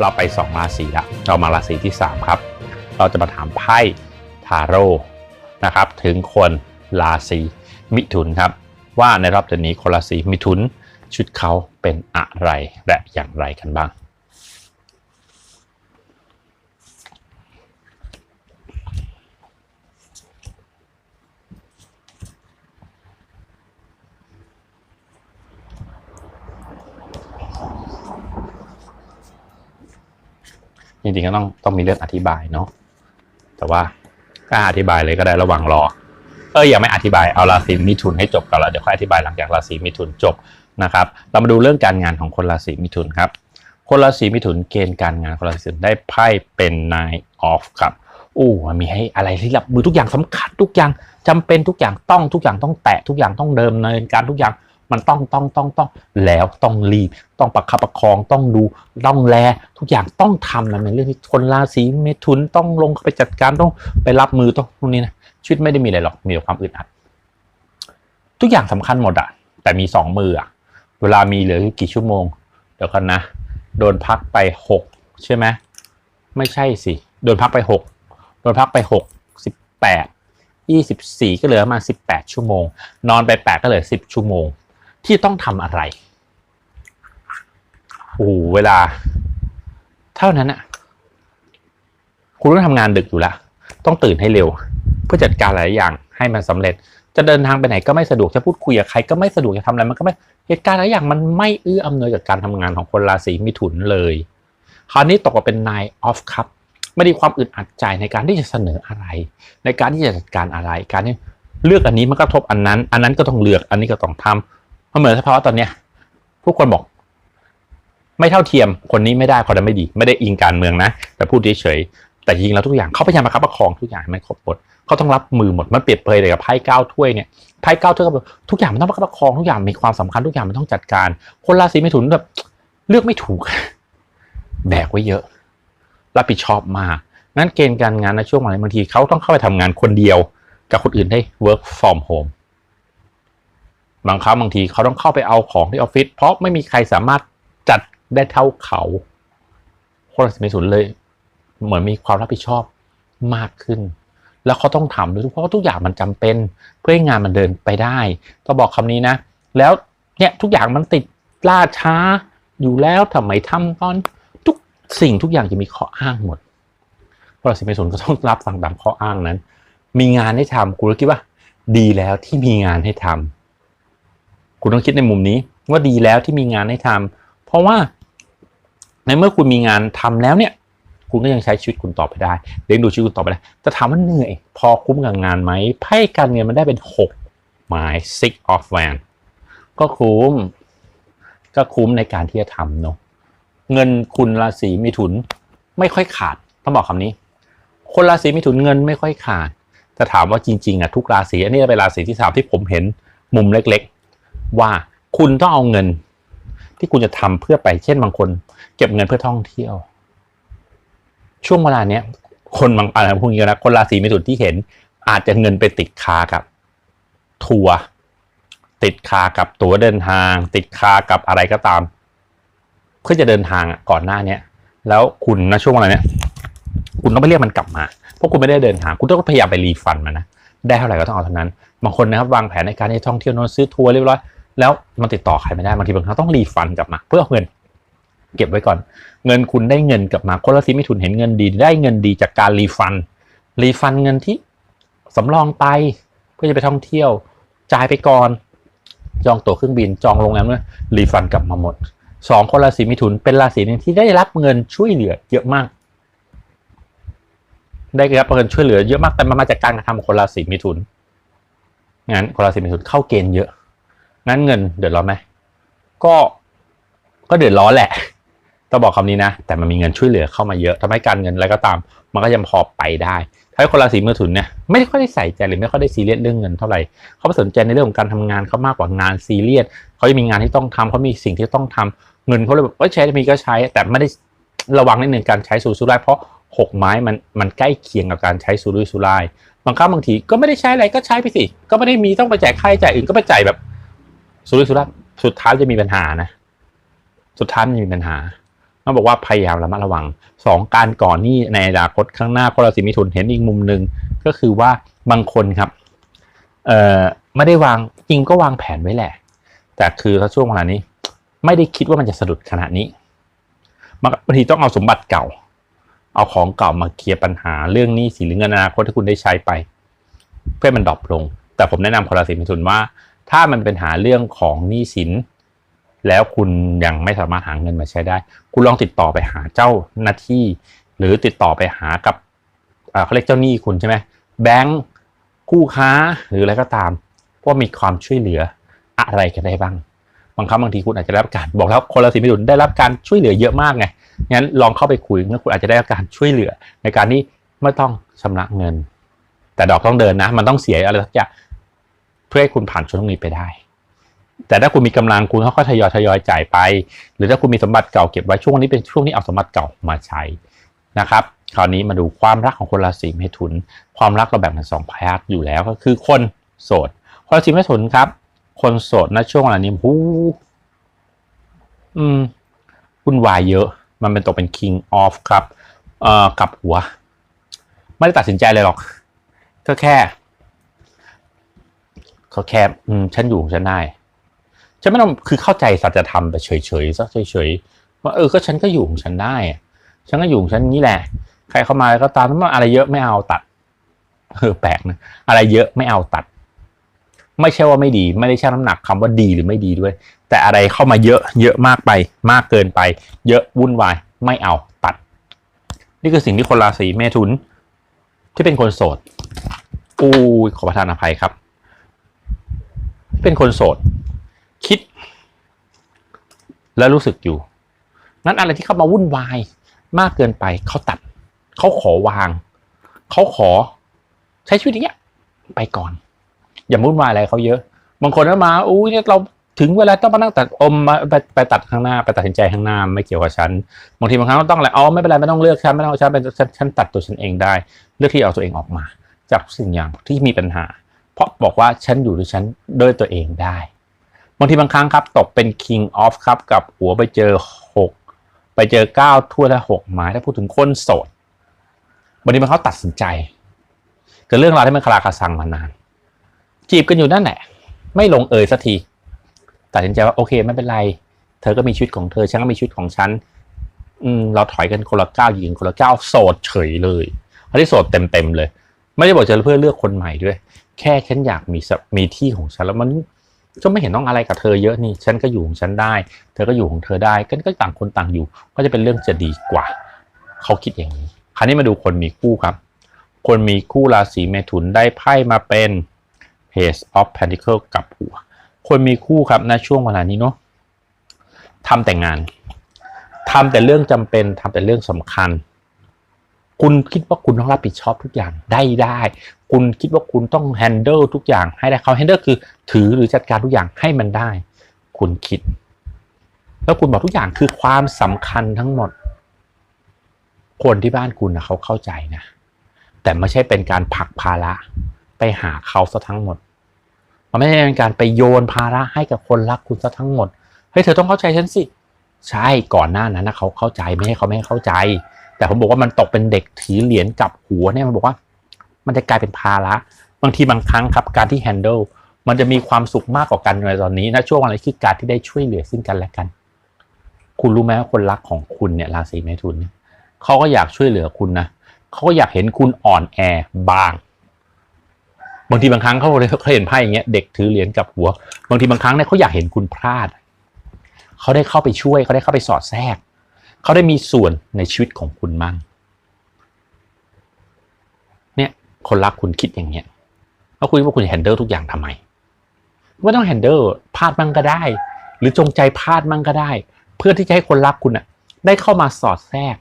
เราไปสองราศีละเรามาราศีที่ 3 ครับ เราจะมาถามไพ่ทาโร่นะครับถึงคนราศีมิถุนครับ ว่าในรอบเดือนนี้คนราศีมิถุนชุดเขาเป็นอะไรและอย่างไรกันบ้าง ริงๆก็ต้องต้องมีเรื่องอธิบายเนาะแต่ว่าถ้าอธิบายเลยก็ได้ระหว่างรอ เอออย่าไม่อธิบายเอาราศีมิถุนให้จบก่อนแล้วเดี๋ยวค่อยอธิบายหลังจากราศีมิถุนจบนะครับ เรามาดูเรื่องการงานของคนราศีมิถุนครับ คนราศีมิถุนเกณฑ์การงานคนราศีมิถุนได้ไพ่เป็น nine of ครับอู้มีให้อะไรที่รับมือทุกอย่างสำคัญทุกอย่างจำเป็นทุกอย่างต้องทุกอย่างต้องแตะทุกอย่างต้องเดิมเนินการทุกอย่าง มันต้องต้องต้องต้องแล้วต้องรีบ ต้องประคับประคองต้องดูต้องแล ทุกอย่างต้องทำนะเป็นเรื่องที่คนราศีเมถุนต้องลงไปจัดการต้องไปรับมือต้องตรงนี้นะชีวิตไม่ได้มีอะไรหรอกมีแต่ความอึดอัด ทุกอย่างสำคัญหมดอะแต่มีสองมืออะเวลามีเหลือกี่ชั่วโมงเดี๋ยวกันนะ โดนพักไปหกใช่ไหมไม่ใช่สิโดนพักไปหกโดนพักไปหกสิบแปดยี่สิบสี่ก็เหลือมาสิบแปดชั่วโมง นอนไปแปดก็เหลือสิบชั่วโมง ที่ต้องทำอะไรโอ้เวลา เท่านั้นอะคุณต้องทำงานดึกอยู่ละต้องตื่นให้เร็ว เพื่อจัดการหลายอย่างให้มันสำเร็จ จะเดินทางไปไหนก็ไม่สะดวกจะพูดคุยกับใครก็ไม่สะดวกจะทำอะไรมันก็ไม่เหตุการณ์หลายอย่างมันไม่เอื้ออำนวยกับการทำงานของคนราศีมิถุนเลย คราวนี้ตกมาเป็น nine of cup ไม่ได้ความอึดอัดใจในการที่จะเสนออะไร ในการที่จะจัดการอะไร การที่เลือกอันนี้มันก็กระทบอันนั้น อันนั้นก็ต้องเลือกอันนี้ก็ต้องทำ มันเหมือนสภาวะตอนเนี้ยทุกคนบอก ไม่เท่าเทียมคนนี้ไม่ได้คนนั้นไม่ดี ไม่ได้อิงการเมืองนะ แต่พูดเฉยๆแต่จริงๆแล้วทุกอย่างเขาพยายามประคับประคองทุกอย่างให้มันครบหมดเขาต้องรับมือหมดมันเปรียบเปรยเลยกับไพ่เก้าถ้วยเนี่ยไพ่เก้าถ้วยก็แบบทุกอย่างมันต้องประคับประคองทุกอย่างมีความสำคัญทุกอย่างมันต้องจัดการ คนราศีเมถุนแบบเลือกไม่ถูกแบกไว้เยอะ รับผิดชอบมากงั้นเกณฑ์การงานในช่วงวันบางทีเขาต้องเข้าไปทำงานคนเดียวกับคนอื่นได้ work from home บางครั้งบางทีเขาต้องเข้าไปเอาของที่ออฟฟิศเพราะไม่มีใครสามารถจัดได้เท่าเขาคนราศีเมถุนเลย เหมือนมีความรับผิดชอบมากขึ้น แล้วเขาต้องทำด้วยเพราะว่าทุกอย่างมันจำเป็น เพื่อให้งานมันเดินไปได้ต้องบอกคำนี้นะ แล้วเนี่ยทุกอย่างมันติดล่าช้าอยู่แล้วทำไมทำตอนทุกสิ่งทุกอย่างจะมีข้ออ้างหมดเพราศีเมถุนก็ต้องรับฟังตามข้ออ้างนั้น มีงานให้ทำคุณคิดว่า ดีแล้วที่มีงานให้ทำ คุณต้องคิดในมุมนี้ว่าดีแล้วที่มีงานให้ทำเพราะว่าในเมื่อคุณมีงานทำแล้วเนี่ย คุณก็ยังใช้ชีวิตคุณต่อไปได้เลี้ยงดูชีวิตคุณต่อไปได้จะถามว่าเหนื่อย พอคุ้มกับงานไหมไพ่การเงินมันได้เป็นหกหมาย six of w a n ก็คุ้ม ก็คุ้มในการที่จะทำเนาะเงินคุณราศีมิถุนไม่ค่อยขาดต้องบอกคำนี้ คนราศีมิถุนเงินไม่ค่อยขาดจะถามว่าจริงๆอะทุกราศีอันนี้เป็นราศีที่สามที่ผมเห็นมุมเล็ก ว่าคุณต้องเอาเงิน ที่คุณจะทำเพื่อไปเช่นบางคน เก็บเงินเพื่อท่องเที่ยว ช่วงเวลาเนี้ยคนบางอะไรพวกนี้นะคนราศีมิถุนที่เห็น อาจจะเงินไปติดคากับ ทัวร์ติดคากับตั๋วเดินทาง ติดคากับอะไรก็ตาม เพื่อจะเดินทางก่อนหน้าเนี้ยแล้วคุณนะช่วงเวลาเนี้ยคุณต้องไปเรียกมันกลับมา เพราะคุณไม่ได้เดินทาง คุณต้องพยายามไปรีฟันมันนะ ได้เท่าไหร่ก็ต้องเอาเท่านั้น บางคนนะครับวางแผนในการที่ท่องเที่ยวโน้นซื้อทัวร์เรียบร้อย แล้วมันติดต่อใครไม่ได้บางทีบางครั้งต้องรีฟันกลับมา เพื่อเอาเงิน เก็บไว้ก่อน เงินคุณได้เงินกลับมาคนราศีมิถุนเห็นเงินดี ได้เงินดีจากการรีฟัน รีฟันเงินที่สำรองไปเพื่อจะไปท่องเที่ยว จ่ายไปก่อน จองตั๋วเครื่องบินจองโรงแรมเนี่ยรีฟันกลับมาหมดสองคนราศีมิถุนเป็นราศีหนึ่งที่ได้รับเงินช่วยเหลือเยอะมาก ได้รับเงินช่วยเหลือเยอะมากแต่มันมาจากการกระทำคนราศีมิถุนงั้นคนราศีมิถุนเข้าเกณฑ์เยอะ งั้นเงินเดือดร้อนไหมก็ก็เดือดร้อนแหละต้องบอกคำนี้นะ แต่มันมีเงินช่วยเหลือเข้ามาเยอะทำให้การเงินอะไรก็ตาม มันก็ยังพอไปได้ ถ้าคนราศีมิถุนเนี่ยไม่ค่อยได้ใส่ใจหรือไม่ค่อยได้ซีเรียสเรื่องเงินเท่าไหร่เขาไปสนใจในเรื่องของการทำงานเขามากกว่างานซีเรียสเขาจะมีงานที่ต้องทำเขามีสิ่งที่ต้องทำเงินเขาเลยแบบว่าใช้มีก็ใช้ แต่ไม่ได้ระวังนิดนึงการใช้สูรุ่ยสุร่ายเพราะหกไม้มันมันใกล้เคียงกับการใช้สูรุ่ยสุร่ายบางครั้งบางทีก็ไม่ได้ใช้อะไรก็ใช้ไปสิก็ไม่ได้มีต้องไปจ่ายค่าใช้จ่ายอื่นก็ไปจ่ายแบบ สุรุ่ยสุร่ายสุดท้ายจะมีปัญหานะ สุดท้ายมันจะมีปัญหาเขาบอกว่าพยายามระมัดระวังสองการก่อนหนี้ในอนาคตข้างหน้าคนราศีมิถุนเห็นอีกมุมหนึ่งก็คือว่าบางคนครับ เอ่อไม่ได้วางจริงก็วางแผนไว้แหละ แต่คือถ้าช่วงเวลานี้ ไม่ได้คิดว่ามันจะสะดุดขนาดนี้บางทีต้องเอาสมบัติเก่า เอาของเก่ามาเคลียร์ปัญหาเรื่องหนี้สินหรือเงินอนาคตที่คุณได้ใช้ไป เพื่อมันดรอปลง แต่ผมแนะนำคนราศีมิถุนว่า ถ้ามันเป็นหาเรื่องของหนี้สิน แล้วคุณยังไม่สามารถหาเงินมาใช้ได้ คุณลองติดต่อไปหาเจ้าหน้าที่ หรือติดต่อไปหากับเขาเรียกเจ้าหนี้คุณใช่ไหมแบงค์คู่ค้าหรืออะไรก็ตามว่ามีความช่วยเหลืออะไรกันได้บ้างบางครั้งบางทีคุณอาจจะได้รับการบอกแล้วคนราศีมิถุนได้รับการช่วยเหลือเยอะมากไงงั้นลองเข้าไปคุยแล้วคุณอาจจะได้รับการช่วยเหลือ ในการที่ไม่ต้องชำระเงิน แต่ดอกต้องเดินนะ มันต้องเสียอะไรสักอย่าง พื่อให้คุณผ่านช่วงนี้ไปได้ แต่ถ้าคุณมีกำลังคุณค่อยๆทยอยทยอยจ่ายไป หรือถ้าคุณมีสมบัติเก่าเก็บไว้ช่วงนี้เป็นช่วงนี้เอาสมบัติเก่ามาใช้นะครับ คราวนี้มาดูความรักของคนราศีเมถุน ความรักเราแบ่งเป็นสองพาร์ทอยู่แล้วก็คือคนโสดคนราศีเมถุนครับ คนโสดณช่วงเวลานี้หูอืมวุ่นวายเยอะ มันเป็นตกเป็น king of ครับ เอ่อกลับหัว ไม่ได้ตัดสินใจเลยหรอกก็แค่ ก็แค่อืมฉันอยู่ของฉันได้ฉันไม่ต้องคือเข้าใจสัจธรรมแต่เฉยๆซะเฉยๆว่าเออก็ฉันก็อยู่ของฉันได้ฉันก็อยู่ของฉันนี้แหละ ใครเข้ามาก็ตามถ้ามันอะไรเยอะไม่เอาตัดเออแปลกนะอะไรเยอะไม่เอาตัด ไม่ใช่ว่าไม่ดี ไม่ได้ชั่งน้ำหนักคำว่าดีหรือไม่ดีด้วย แต่อะไรเข้ามาเยอะ เยอะมากไป มากเกินไป เยอะวุ่นวาย ไม่เอาตัด นี่คือสิ่งที่คนราศีเมถุน ที่เป็นคนโสดอู้ขอประทานอภัยครับ เป็นคนโสด คิด และรู้สึกอยู่ นั้นอะไรที่เข้ามาวุ่นวายมากเกินไปเขาตัด เขาขอวาง เขาขอใช้ชีวิตอย่างเงี้ย ไปก่อน อย่าวุ่นวายอะไรเขาเยอะ บางคนก็มาอู้ยเนี่ยเราถึงเวลาต้องมานั่งตัดอมมาไปไปตัดข้างหน้าไปตัดสินใจข้างหน้าไม่เกี่ยวกับฉันบางทีบางครั้งต้องอะไรอ๋อไม่เป็นไรไม่ต้องเลือกฉันไม่ต้องฉันเป็นฉันตัดตัวฉันเองได้ เลือกที่เอาตัวเองออกมา จากสิ่งอย่างที่มีปัญหา เพราะบอกว่าฉันอยู่ด้วยฉันด้วยตัวเองได้บางทีบางครั้งครับตกเป็น king of ครับกับหัวไปเจอหกไปเจอเก้าทั่วและหกไม้ถ้าพูดถึงคนโสดบางทีมันเขาตัดสินใจเกิดเรื่องราวที่มันคลาคาซังมานาน จีบกันอยู่นั่นแหละ ไม่ลงเอยสักทีตัดสินใจว่าโอเคไม่เป็นไร เธอก็มีชีวิตของเธอฉันก็มีชีวิตของฉันอืมเราถอยกันคนละก้าวยิงคนละก้าวโสดเฉยเลยอันนี้โสดเต็มๆเลย ไม่ได้บอกจะเพื่อเลือกคนใหม่ด้วย แค่ฉันอยากมีสมีที่ของฉันแล้วมันก็ไม่เห็นต้องอะไรกับเธอเยอะนี่ ฉันก็อยู่ของฉันได้ เธอก็อยู่ของเธอได้ก็ก็ต่างคนต่างอยู่ ก็จะเป็นเรื่องจะดีกว่า เขาคิดอย่างนี้ คราวนี้มาดูคนมีคู่ครับ คนมีคู่ราศีเมถุนได้ไพ่มาเป็น Page of Pentacle กับหัว คนมีคู่ครับณช่วงเวลานี้เนาะทำแต่งานทำแต่เรื่องจำเป็นทำแต่เรื่องสำคัญ คุณคิดว่าคุณต้องรับผิดชอบทุกอย่างได้ได้ คุณคิดว่าคุณต้อง handle ทุกอย่างให้ได้เขา handle คือถือหรือจัดการทุกอย่างให้มันได้ คุณคิด แล้วคุณบอกทุกอย่างคือความสำคัญทั้งหมด คนที่บ้านคุณนะเขาเข้าใจนะ แต่ไม่ใช่เป็นการผลักภาระไปหาเขาซะทั้งหมด มันไม่ใช่เป็นการไปโยนภาระให้กับคนรักคุณซะทั้งหมด เฮ้ยเธอต้องเข้าใจฉันสิ ใช่ก่อนหน้านั้นนะเขาเข้าใจไม่ให้เขาไม่ให้เข้าใจ แต่ผมบอกว่ามันตกเป็นเด็กถือเหรียญกับหัวเนี่ยมันบอกว่า มันจะกลายเป็นภาระบางทีบางครั้งครับการที่ handle มันจะมีความสุขมากกว่ากันในตอนนี้นะช่วงอะไรคือการที่ได้ช่วยเหลือซึ่งกันและกัน คุณรู้ไหมว่าคนรักของคุณเนี่ยราศีเมถุนเนี่ยเขาก็อยากช่วยเหลือคุณนะเขาก็อยากเห็นคุณอ่อนแอบางบางทีบางครั้งเขาเขาเห็นไพ่อย่างเงี้ยเด็กถือเหรียญกับหัว บางทีบางครั้งเนี่ยเขาอยากเห็นคุณพลาดเขาได้เข้าไปช่วยเขาได้เข้าไปสอดแทรก เขาได้มีส่วนในชีวิตของคุณมั่งเนี่ยคนรักคุณคิดอย่างเงี้ยแล้วคุณว่าคุณจะแฮนเดิลทุกอย่างทำไมไม่ต้องแฮนเดิลพลาดมั่งก็ได้ หรือจงใจพลาดมั่งก็ได้ เพื่อที่จะให้คนรักคุณอะได้เข้ามาสอดแทรก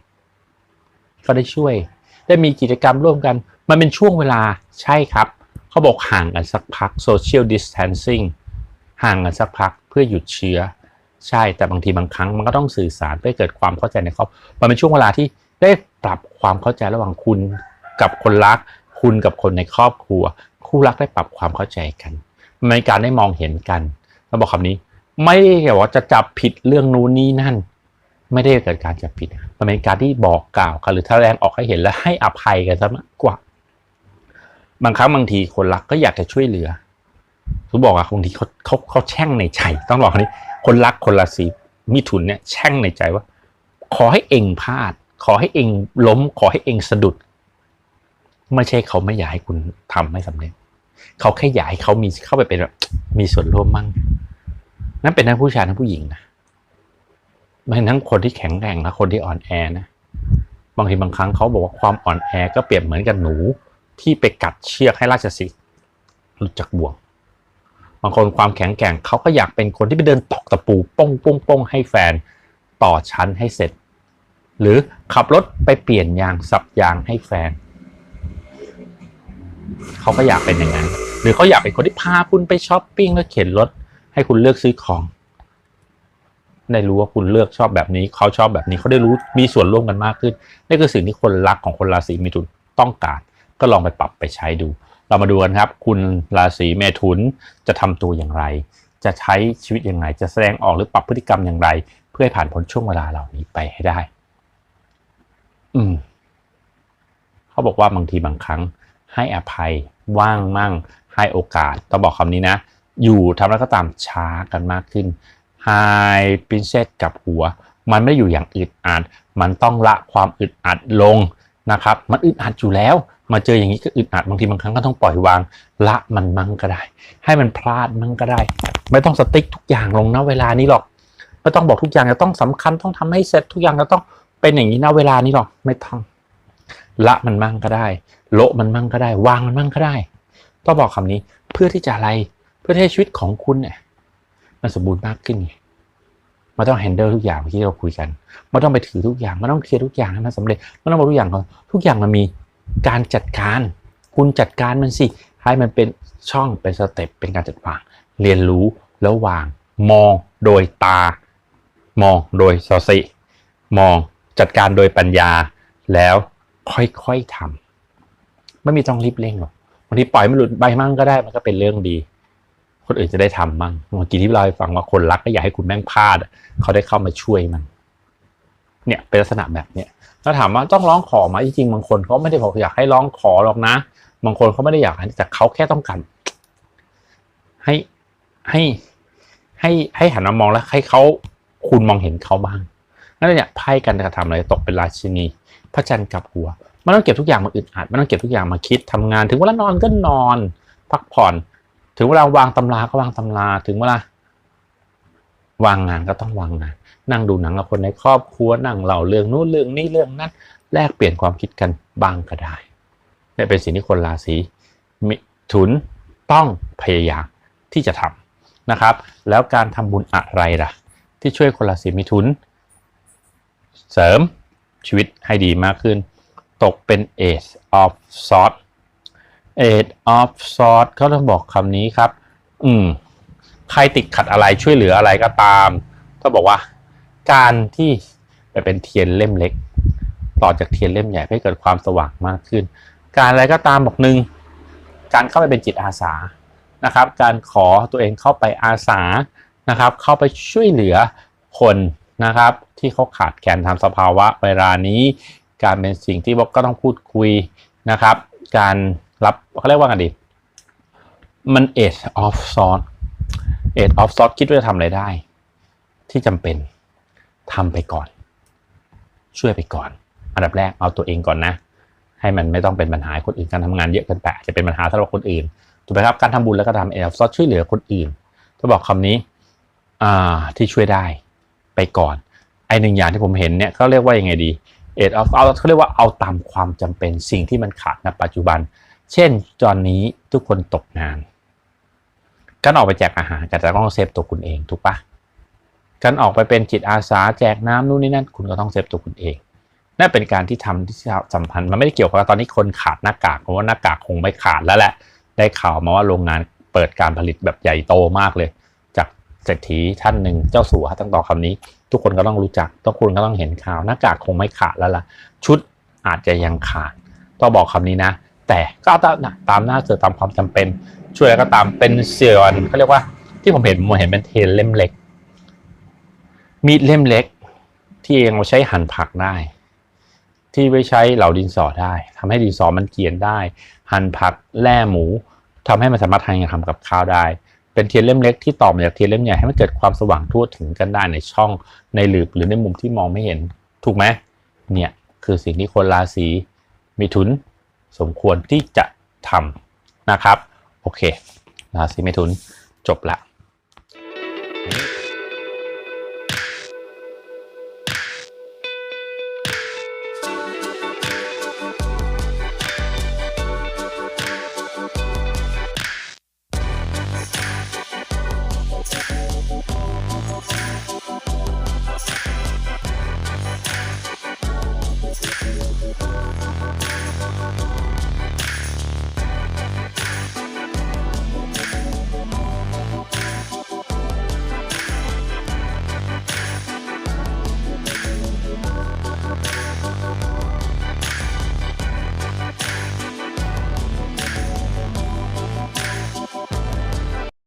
ก็ได้ช่วย ได้มีกิจกรรมร่วมกัน มันเป็นช่วงเวลาใช่ครับ เขาบอกห่างกันสักพัก social distancing ห่างกันสักพักเพื่อหยุดเชื้อ ใช่แต่บางทีบางครั้งมันก็ต้องสื่อสารเพื่อเกิดความเข้าใจในครอบมันเป็นช่วงเวลาที่ได้ปรับความเข้าใจระหว่างคุณกับคนรัก คุณกับคนในครอบครัว คู่รักได้ปรับความเข้าใจกันในการได้มองเห็นกันเราบอกคำนี้ ไม่ได้แบบว่าจะจับผิดเรื่องนู้นนี่นั่น ไม่ได้เกิดการจับผิดมันเป็นการที่บอกกล่าวกันหรือแสดงออกให้เห็นและให้อภัยกันซะมากกว่า บางครั้งบางทีคนรักก็อยากจะช่วยเหลือทุกบอกอะบางทีเขาเขาเขาแช่งในใจต้องบอกคำนี้ คนรักคนราศีมิถุนเนี่ยแช่งในใจว่า ขอให้เองพลาด ขอให้เองล้ม ขอให้เองสะดุด ไม่ใช่เขาไม่อยากให้คุณทำไม่สำเร็จ เขาแค่อยากให้เขามีเข้าไปเป็นแบบมีส่วนร่วมมั่ง นั่นเป็นทั้งผู้ชายทั้งผู้หญิงนะไม่ทั้งคนที่แข็งแกร่งและคนที่อ่อนแอนะบางทีบางครั้งเขาบอกว่าความอ่อนแอก็เปรียบเหมือนกับหนูที่ไปกัดเชือกให้ราชสีห์หลุดจากบ่วง บางคนความแข็งแกร่งเขาก็อยากเป็นคนที่ไปเดินตอกตะปูป้งป้งป้งให้แฟนต่อชั้นให้เสร็จ หรือขับรถไปเปลี่ยนยางสับยางให้แฟนเขาก็อยากเป็นอย่างนั้น หรือเขาอยากเป็นคนที่พาคุณไปช้อปปิ้งแล้วเข็นรถให้คุณเลือกซื้อของได้รู้ว่าคุณเลือกชอบแบบนี้เขาชอบแบบนี้เขาได้รู้มีส่วนร่วมกันมากขึ้นนี่คือสิ่งที่คนรักของคนราศีมิถุนต้องการ ก็ลองไปปรับไปใช้ดู เรามาดูกันครับ คุณราศีเมถุนจะทำตัวอย่างไร จะใช้ชีวิตอย่างไร จะแสดงออกหรือปรับพฤติกรรมอย่างไร เพื่อให้ผ่านพ้นช่วงเวลาเหล่านี้ไปให้ได้ อืม เขาบอกว่าบางทีบางครั้ง ให้อภัยว่างมั่ง ให้โอกาสต้องบอกคำนี้นะ อยู่ทำแล้วก็ตามช้ากันมากขึ้น High Princess กับหัว มันไม่ได้อยู่อย่างอึดอัดมันต้องละความอึดอัดลง นะครับ มันอึดอัดอยู่แล้ว มาเจออย่างนี้ก็อึดอัดบางทีบางครั้งก็ต้องปล่อยวางละมันมั่งก็ได้ ให้มันพลาดมั่งก็ได้ ไม่ต้องสติ๊กทุกอย่างลงนะเวลานี้หรอกไม่ต้องบอกทุกอย่างจะต้องสำคัญต้องทำให้เสร็จทุกอย่างจะต้องเป็นอย่างนี้นะเวลานี้หรอกไม่ต้องละมันมั่งก็ได้ โละมันมั่งก็ได้ วางมันมั่งก็ได้ ต้องบอกคำนี้เพื่อที่จะอะไรเพื่อให้ชีวิตของคุณเนี่ยมันสมบูรณ์มากขึ้นไง มันต้องแฮนเดิลทุกอย่างที่เราคุยกันมันต้องไปถือทุกอย่างมันต้องเคลียร์ทุกอย่างให้มันสำเร็จมันต้องบอกทุกอย่างก่อนทุกอย่างมันมีการจัดการ คุณจัดการมันสิให้มันเป็นช่องเป็นสเต็ปเป็นการจัดวาง เรียนรู้แล้ววาง มองโดยตา มองโดยสติมองจัดการโดยปัญญา แล้วค่อยๆทำไม่มีต้องรีบเร่งหรอกบางทีปล่อยมันหลุดใบมั่งก็ได้มันก็เป็นเรื่องดี คนอื่นจะได้ทำมั่งเมื่อกี้ที่เราให้ฟังว่าคนรักก็อยากให้คุณแม่งพลาดเขาได้เข้ามาช่วยมันเนี่ยเป็นลักษณะแบบเนี้ยแล้วถามว่าต้องร้องขอไหมจริงๆบางคนเขาไม่ได้บอกอยากให้ร้องขอหรอกนะ บางคนเขาไม่ได้อยากแต่เขาแค่ต้องการให้ให้ให้ให้หันมามองแล้วให้เขาคุณมองเห็นเขาบ้างนั่นเนี่ยไพ่กันกระทำอะไรตกเป็นราชินี พระจันทร์กับหัวมันต้องเก็บทุกอย่างมาอึดอัดมันต้องเก็บทุกอย่างมาคิดทำงาน ถึงเวลานอนก็นอน พักผ่อน ถึงเวลาวางตำราก็วางตำรา ถึงเวลาวางงานก็ต้องวางงานนั่งดูหนังกับคนในครอบครัวนั่งเล่าเรื่องนู้นเรื่องนี้เรื่องนั้นแลกเปลี่ยนความคิดกันบ้างก็ได้นี่เป็นสิ่งที่คนราศีมิถุนต้องพยายามที่จะทำนะครับ แล้วการทำบุญอะไรล่ะ ที่ช่วยคนราศีมิถุน เสริมชีวิตให้ดีมากขึ้น ตกเป็น Ace of Swords Ace of Swords เขาต้องบอกคำนี้ครับ อืม ใครติดขัดอะไรช่วยเหลืออะไรก็ตามก็บอกว่า การที่ไปเป็นเทียนเล่มเล็ก ต่อจากเทียนเล่มใหญ่ให้เกิดความสว่างมากขึ้น การอะไรก็ตามบอกหนึ่งการเข้าไปเป็นจิตอาสานะครับ การขอตัวเองเข้าไปอาสานะครับ เข้าไปช่วยเหลือคนนะครับ ที่เขาขาดแคลนทางสภาวะเวลานี้ การเป็นสิ่งที่บอกก็ต้องพูดคุยนะครับ การ รับเขาเรียกว่ากันดี มัน age of sort age of sort คิดว่าจะทำอะไรได้ ที่จำเป็นทำไปก่อน ช่วยไปก่อน อันดับแรกเอาตัวเองก่อนนะ ให้มันไม่ต้องเป็นปัญหาคนอื่นการทำงานเยอะเกินไปจะเป็นปัญหาสำหรับคนอื่นถูกไหมครับการทำบุญแล้วก็ทำเอฟซอช่วยเหลือคนอื่นจะบอกคำนี้ที่ช่วยได้ไปก่อนไอหนึ่งอย่างที่ผมเห็นเนี่ยเขาเรียกว่ายังไงดีเอ็ดออฟเอาเขาเรียกว่าเอาตามความจำเป็นสิ่งที่มันขาดณปัจจุบัน เช่นตอนนี้ทุกคนตกงานการออกไปแจกอาหารก็จะต้องเซฟตัวคุณเองถูกปะการออกไปเป็นจิตอาสาแจกน้ำนู่นนี่นั่นคุณก็ต้องเซฟตัวคุณเองนั่นเป็นการที่ทำที่สัมพันธ์มันไม่ได้เกี่ยวกับตอนนี้คนขาดหน้ากากเพราะว่าหน้ากากคงไม่ขาดแล้วแหละ ได้ข่าวมาว่าโรงงานเปิดการผลิตแบบใหญ่โตมากเลย จากเศรษฐีท่านหนึ่งเจ้าสัวตั้งต่อคำนี้ ทุกคนก็ต้องรู้จักทุกคนก็ต้องเห็นข่าวหน้ากากคงไม่ขาดแล้วล่ะชุดอาจจะยังขาดต้องบอกคำนี้นะ แต่ก็ตามตามหน้าเสือตามความจำเป็น ช่วยแล้วก็ตามเป็นเสื่อนเขาเรียกว่า ที่ผมเห็นผมเห็นเป็นเทนเล่มเล็ก มีดเล่มเล็ก ที่เองเอาใช้หั่นผักได้ ที่ไว้ใช้เหลาดินสอได้ทำให้ดินสอมันเกียนได้ หั่นผักแล่หมูทำให้มันสามารถทำกับข้าวได้เป็นเทียนเล่มเล็กที่ต่อมาจากเทียนเล่มใหญ่ให้มันเกิดความสว่างทั่วถึงกันได้ในช่องในหลืบหรือในมุมที่มองไม่เห็น ถูกไหมเนี่ยคือสิ่งที่คนราศีมิถุน สมควรที่จะทำนะครับ โอเคราศีเมถุนจบละ